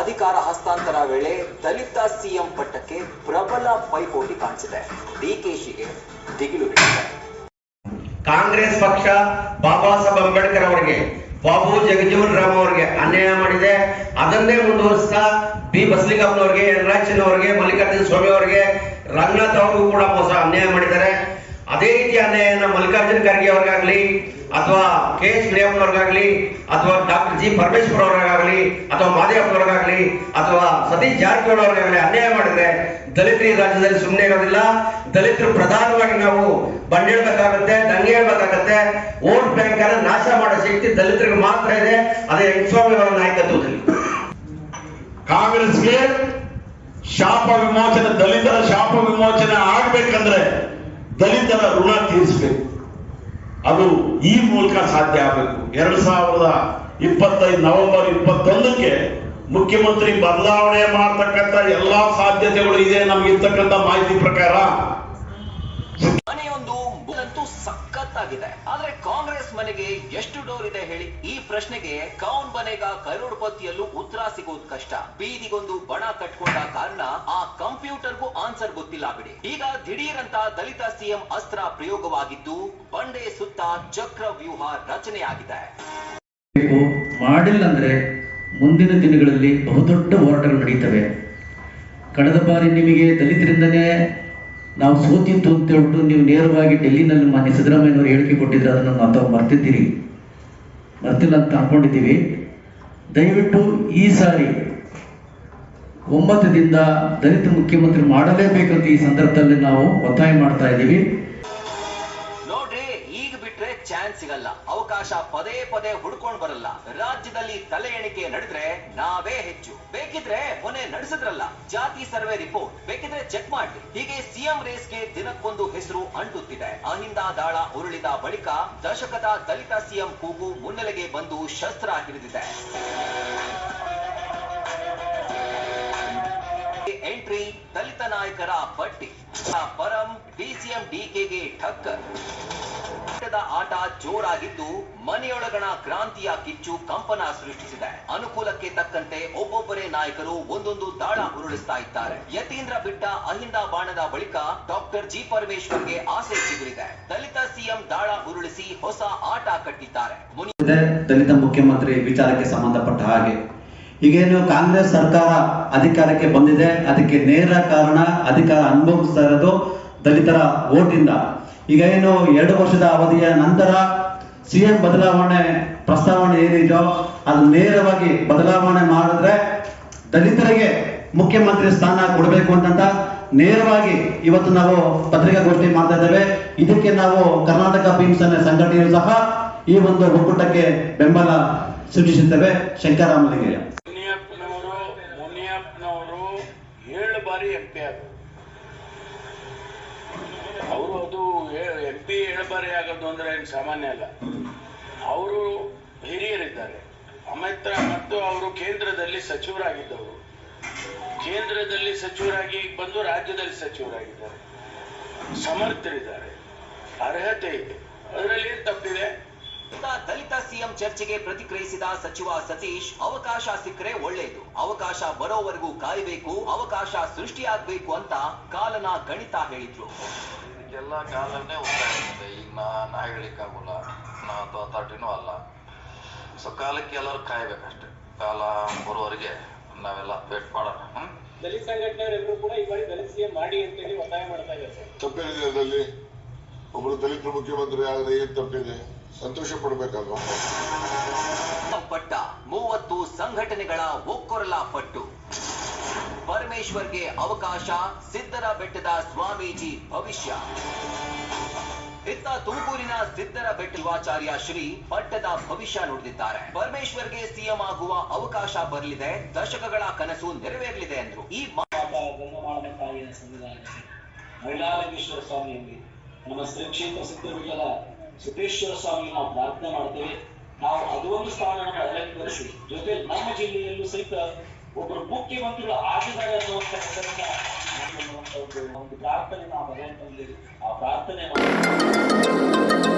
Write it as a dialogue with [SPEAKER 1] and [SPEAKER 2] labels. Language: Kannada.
[SPEAKER 1] ಅಧಿಕಾರ ಹಸ್ತಾಂತರ ವೇಳೆ ದಲಿತ ಸಿಎಂ ಪಟ್ಟಕ್ಕೆ ಪ್ರಬಲ ಪೈಪೋಟಿ ಕಾಣಿಸಿದೆ. ಡಿಕೆಶಿಗೆ ದಿಗಿಲು
[SPEAKER 2] ಕಾಂಗ್ರೆಸ್ ಪಕ್ಷ ಬಾಬಾ ಸಾಹೇಬ್ ಅಂಬೇಡ್ಕರ್ ಅವರಿಗೆ, ಬಾಬು ಜಗಜೀವನ್ ರಾಮ್ ಅವರಿಗೆ ಅನ್ಯಾಯ ಮಾಡಿದೆ. ಅದನ್ನೇ ಮುಂದುವರಿಸ್ತಾ ಬಿ. ಬಸಲಿಗಪ್ಪನವ್ರಿಗೆ ಯನರಾಜನ್ ಅವರಿಗೆ ಮಲ್ಲಿಕಾರ್ಜುನ ಸ್ವಾಮಿ ಅವರಿಗೆ ರಂಗನಾಥ್ ಅವ್ರಿಗೂ ಕೂಡ ಮೋಸ ಅನ್ಯಾಯ ಮಾಡಿದ್ದಾರೆ. ಅದೇ ರೀತಿ ಅನ್ಯಾಯನ ಮಲ್ಲಿಕಾರ್ಜುನ ಖರ್ಗೆ ಅವ್ರಿಗಾಗ್ಲಿ, ಅಥವಾ ಕೆ. ಎಸ್ ಅವ್ರಿಗಾಗ್ಲಿ ಅಥವಾ ಡಾಕ್ಟರ್ ಜಿ. ಪರಮೇಶ್ವರ್ ಅವ್ರಿಗಾಗ್ಲಿ ಅಥವಾ ಮಾದೇವಪ್ಪನವ್ರಿಗಾಗ್ಲಿ ಅಥವಾ ಸತೀಶ್ ಜಾರಕಿಹೊಳಿ ಅನ್ಯಾಯ ಮಾಡಿದ್ರೆ ದಲಿತರು ಈ ರಾಜ್ಯದಲ್ಲಿ ಸುಮ್ಮನೆ ಇರೋದಿಲ್ಲ. ದಲಿತರು ಪ್ರಧಾನವಾಗಿ ನಾವು ಬಂಡೇಳ್ಬೇಕಾಗತ್ತೆ ದಂಗೆ ಹೇಳ್ಬೇಕಾಗತ್ತೆ. ಓಟ್ ಬ್ಯಾಂಕ್ ಅನ್ನ ನಾಶ ಮಾಡೋ ಶಕ್ತಿ ದಲಿತರಿಗೆ ಮಾತ್ರ ಇದೆ. ಅದೇ ಯಂಗಸ್ವಾಮಿ ಅವರ ನಾಯಕತ್ವದಲ್ಲಿ.
[SPEAKER 3] ಕಾಂಗ್ರೆಸ್ಗೆ ಶಾಪ ವಿಮೋಚನೆ, ದಲಿತರ ಶಾಪ ವಿಮೋಚನೆ ಆಗ್ಬೇಕಂದ್ರೆ ದಲಿತರ ಋಣ ತೀರಿಸಬೇಕು. ಅದು ಈ ಮೂಲಕ ಸಾಧ್ಯ ಆಗಬೇಕು. ಎರಡ್ ಸಾವಿರದ ಇಪ್ಪತ್ತೈದು ನವೆಂಬರ್ ಇಪ್ಪತ್ತೊಂದಕ್ಕೆ ಮುಖ್ಯಮಂತ್ರಿ ಬದಲಾವಣೆ ಮಾಡತಕ್ಕಂತ ಎಲ್ಲಾ ಸಾಧ್ಯತೆಗಳು ಇದೆ ನಮ್ಗೆ ಇರ್ತಕ್ಕಂಥ ಮಾಹಿತಿ ಪ್ರಕಾರ.
[SPEAKER 1] ಮನೆಯೊಂದು ಸಖತ್ತಾಗಿದೆ. ಆದ್ರೆ ಕಾಂಗ್ರೆಸ್ ಮನೆಗೆ ಎಷ್ಟು ಡೋರ್ ಇದೆ ಹೇಳಿ? ಈ ಪ್ರಶ್ನೆಗೆ ಕೌನ್ ಬನೆಗ ಕರೋಡ್ಪತಿಯಲ್ಲೂ ಉತ್ತರ ಸಿಗೋದು ಕಷ್ಟ. ಬೀದಿಗೊಂದು ಬಣ ಕಟ್ಕೊಂಡ ಕಾರಣ ಆ ಕಂಪ್ಯೂಟರ್ಗೂ ಆನ್ಸರ್ ಗೊತ್ತಿಲ್ಲ ಬಿಡಿ. ಈಗ ದಿಢೀರಂತ ದಲಿತ ಸಿಎಂ ಅಸ್ತ್ರ ಪ್ರಯೋಗವಾಗಿದ್ದು ಬಂಡೆ ಸುತ್ತ ಚಕ್ರ ವ್ಯೂಹ ರಚನೆಯಾಗಿದೆ.
[SPEAKER 4] ಬೇಕು ಮಾಡಿಲ್ಲ ಅಂದ್ರೆ ಮುಂದಿನ ದಿನಗಳಲ್ಲಿ ಬಹುದೊಡ್ಡ ಹೋರಾಟಗಳು ನಡೀತವೆ. ಕಳೆದ ಬಾರಿ ನಿಮಗೆ ದಲಿತರಿಂದನೇ ನಾವು ಸೋತಿತ್ತು ಅಂತ ಹೇಳ್ಬಿಟ್ಟು ನೀವು ನೇರವಾಗಿ ಡೆಲ್ಲಿನಲ್ಲಿ ಮಾನ್ಯ ಸಿದ್ದರಾಮಯ್ಯನವರು ಹೇಳಿಕೆ ಕೊಟ್ಟಿದ್ರೆ ಅದನ್ನು ನಾವು ತಾವು ಮರ್ತಿದ್ದೀರಿ. ಮರ್ತಿಲ್ಲ ಅಂತ ಅಂದ್ಕೊಂಡಿದ್ದೀವಿ ದಯವಿಟ್ಟು ಈ ಸಾರಿ ಒಮ್ಮತದಿಂದ ದಲಿತ ಮುಖ್ಯಮಂತ್ರಿ ಮಾಡಲೇಬೇಕಂತ ಈ ಸಂದರ್ಭದಲ್ಲಿ ನಾವು ಒತ್ತಾಯ ಮಾಡ್ತಾ ಇದ್ದೀವಿ.
[SPEAKER 1] ನೋಡ್ರಿ, ಈಗ ಬಿಟ್ರೆ ಚಾನ್ಸ್ ಸಿಗಲ್ಲ. ಅವಕಾಶ ಪದೇ ಪದೇ ಹುಡ್ಕೊಂಡ್ ಬರಲ್ಲ. ರಾಜ್ಯದಲ್ಲಿ ತಲೆ ಎಣಿಕೆ ನಡೆದ್ರೆ ನಾವೇ ಹೆಚ್ಚು. ಬೇಕಿದ್ರೆ ಮೊನ್ನೆ ನಡೆಸಿದ್ರಲ್ಲ. ಜಾತಿ ಸರ್ವೆ ರಿಪೋರ್ಟ್. ಬೇಕಿದ್ರೆ ಚೆಕ್ ಮಾಡಿ ಹೀಗೆ ಸಿಎಂ ರೇಸ್ಗೆ ದಿನಕ್ಕೊಂದು ಹೆಸರು ಅಂಟುತ್ತಿದೆ. ಅಹಿಂದ ದಾಳ ಉರುಳಿದ ಬಳಿಕ ದಶಕದ ದಲಿತ ಸಿಎಂ ಕೂಗು ಮುನ್ನೆಲೆಗೆ ಬಂದು ಶಸ್ತ್ರ ಹಿಡಿದಿದೆ. ಎಂಟ್ರಿ, ದಲಿತ ನಾಯಕರ ಪಟ್ಟಿ. ಪರಂ, ಡಿಸಿಎಂ, ಡಿಕೆಗೆ ಠಕ್ಕರ್ ಆಟದ ಆಟ ಜೋರಾಗಿದ್ದು, ಮನೆಯೊಳಗಣ ಕ್ರಾಂತಿಯ ಕಿಚ್ಚು ಕಂಪನ ಸೃಷ್ಟಿಸಿದೆ. ಅನುಕೂಲಕ್ಕೆ ತಕ್ಕಂತೆ ಒಬ್ಬೊಬ್ಬರೇ ನಾಯಕರು ಒಂದೊಂದು ದಾಳ ಉರುಳಿಸ್ತಾ ಇದ್ದಾರೆ. ಯತೀಂದ್ರ ಬಿಟ್ಟ ಅಹಿಂದ ಬಾಣದ ಬಳಿಕ ಡಾಕ್ಟರ್ ಜಿ ಪರಮೇಶ್ವರ್ಗೆ ಆಸೆ ಚಿಗುರಿದೆ. ದಲಿತ ಸಿಎಂ ದಾಳ ಉರುಳಿಸಿ ಹೊಸ ಆಟ ಕಟ್ಟಿದ್ದಾರೆ.
[SPEAKER 5] ದಲಿತ ಮುಖ್ಯಮಂತ್ರಿ ವಿಚಾರಕ್ಕೆ ಸಂಬಂಧಪಟ್ಟ ಹಾಗೆ. ಈಗೇನು ಕಾಂಗ್ರೆಸ್ ಸರ್ಕಾರ ಅಧಿಕಾರಕ್ಕೆ ಬಂದಿದೆ, ಅದಕ್ಕೆ ನೇರ ಕಾರಣ, ಅಧಿಕಾರ ಅನುಭವಿಸ್ತಾ ಇರೋದು ದಲಿತರ ಓಟಿಂದ ಈಗ ಏನು ಎರಡು ವರ್ಷದ ಅವಧಿಯ ನಂತರ ಸಿಎಂ ಬದಲಾವಣೆ ಪ್ರಸ್ತಾವನೆ ಏನಿದೆಯೋ ಅದು ನೇರವಾಗಿ ಬದಲಾವಣೆ ಮಾಡಿದ್ರೆ ದಲಿತರಿಗೆ ಮುಖ್ಯಮಂತ್ರಿ ಸ್ಥಾನ ಕೊಡಬೇಕು ಅಂತ ನೇರವಾಗಿ ಇವತ್ತು ನಾವು ಪತ್ರಿಕಾಗೋಷ್ಠಿ ಮಾಡ್ತಾ ಇದ್ದೇವೆ. ಇದಕ್ಕೆ ನಾವು ಕರ್ನಾಟಕ ಭೀಮಸೇನೆ ಸಂಘಟನೆಯು ಸಹ ಈ ಒಂದು ಒಕ್ಕೂಟಕ್ಕೆ ಬೆಂಬಲ ಸೂಚಿಸುತ್ತೇವೆ ಶಂಕರಾಮಲಿಂಗಯ್ಯ
[SPEAKER 6] ಮುನಿಯಪ್ಪನವರು ಮುನಿಯಪ್ಪನವರು ಏಳು ಬಾರಿ ಎಂ ಪಿ ಆದರು ಅವರು ಅದು ಎಂ ಪಿ ಏಳು ಆಗೋದು ಅಂದ್ರೆ ಏನು ಸಾಮಾನ್ಯ ಅಲ್ಲ. ಅವರು ಹಿರಿಯರಿದ್ದಾರೆ. ಅಮಿತ್ರ ಮತ್ತು ಅವರು ಕೇಂದ್ರದಲ್ಲಿ ಸಚಿವರಾಗಿದ್ದವರು. ಕೇಂದ್ರದಲ್ಲಿ ಸಚಿವರಾಗಿ ಬಂದು ರಾಜ್ಯದಲ್ಲಿ ಸಚಿವರಾಗಿದ್ದಾರೆ. ಸಮರ್ಥರಿದ್ದಾರೆ. ಅರ್ಹತೆ ಇದೆ. ಅದರಲ್ಲಿ ಏನು ತಪ್ಪಿದೆ?
[SPEAKER 1] ದಲಿತ ಸಿಎಂ ಚರ್ಚೆಗೆ ಪ್ರತಿಕ್ರಿಯಿಸಿದ ಸಚಿವ ಸತೀಶ್, ಅವಕಾಶ ಸಿಕ್ಕರೆ ಒಳ್ಳೆಯದು ಅವಕಾಶ ಬರೋವರೆಗೂ ಕಾಯಬೇಕು, ಅವಕಾಶ ಸೃಷ್ಟಿಯಾಗಬೇಕು ಅಂತ ಕಾಲನ ಗಣಿತ ಹೇಳಿದ್ರು.
[SPEAKER 7] ಇದಕ್ಕೆಲ್ಲ ಕಾಲನೇ ಉತ್ತರ ಇರ್ತದೆ ಈಗ ನಾ ನಾ ಹೇಳಿಕ್ಕಾಗಲ್ಲ ನಾ ಅಥಾರಿಟಿನೂ ಅಲ್ಲ. ಸೊ ಕಾಲಕ್ಕೆ ಎಲ್ಲರೂ ಕಾಯ್ಬೇಕಷ್ಟೆ. ಕಾಲ ಬರೋವರೆಗೆ ನಾವೆಲ್ಲ ವೇಟ್ ಮಾಡೋಣ. ಹ್ಮ್?
[SPEAKER 8] ದಲಿತ ಸಂಘಟನೆಯವರೆಲ್ಲರೂ ಕೂಡ ಈ ಬಾರಿ ದಲಿತ ಸಿಎಂ ಮಾಡಿ ಅಂತೇಳಿ ಒತ್ತಾಯ ಮಾಡ್ತಾ ಇದ್ದಾರೆ
[SPEAKER 9] ತಪ್ಪೇನಿದೆ ಅದರಲ್ಲಿ. ಒಬ್ಬರು ದಲಿತ ಮುಖ್ಯಮಂತ್ರಿ ಆದ್ರೆ ಏನ್ ತಪ್ಪಿದೆ? ಸಂತೋಷ ಪಡಬೇಕಲ್ವಾ?
[SPEAKER 1] ಪಟ್ಟ ಮೂವತ್ತು ಸಂಘಟನೆಗಳ ಒಕ್ಕೊರಲ ಪಟ್ಟು. ಪರಮೇಶ್ವರ್ಗೆ ಅವಕಾಶ ಸಿದ್ದರ ಬೆಟ್ಟದ ಸ್ವಾಮೀಜಿ ಭವಿಷ್ಯ. ಇತ್ತ ತುಮಕೂರಿನ ಸಿದ್ದರ ಬೆಟ್ಟ ಶಿವಾಚಾರ್ಯ ಶ್ರೀ ಪಟ್ಟದ ಭವಿಷ್ಯ ನುಡಿದಿದ್ದಾರೆ. ಪರಮೇಶ್ವರ್ಗೆ ಸಿಎಂ ಆಗುವ ಅವಕಾಶ ಬರಲಿದೆ, ದಶಕಗಳ ಕನಸು ನೆರವೇರಲಿದೆ ಎಂದರು. ಈ
[SPEAKER 8] ನಮ್ಮ ಶ್ರೀ ಕ್ಷೇತ್ರ ಸಿದ್ದೇಶ್ವರ ಸ್ವಾಮಿ ನಾವು ಪ್ರಾರ್ಥನೆ ಮಾಡ್ತೇವೆ. ನಾವು ಅದೊಂದು ಸ್ಥಾನವನ್ನು ಅಲಂಕರಿಸಿ ಜೊತೆ ನಮ್ಮ ಜಿಲ್ಲೆಯಲ್ಲೂ ಸಹಿತ ಒಬ್ಬರು ಮುಖ್ಯಮಂತ್ರಿಗಳು ಆಗಿದ್ದಾರೆ ಅನ್ನುವಂಥ ಒಂದು ಪ್ರಾರ್ಥನೆ ನಾವು ಮನೆಯಲ್ಲಿ ಆ ಪ್ರಾರ್ಥನೆ ಮಾಡಿ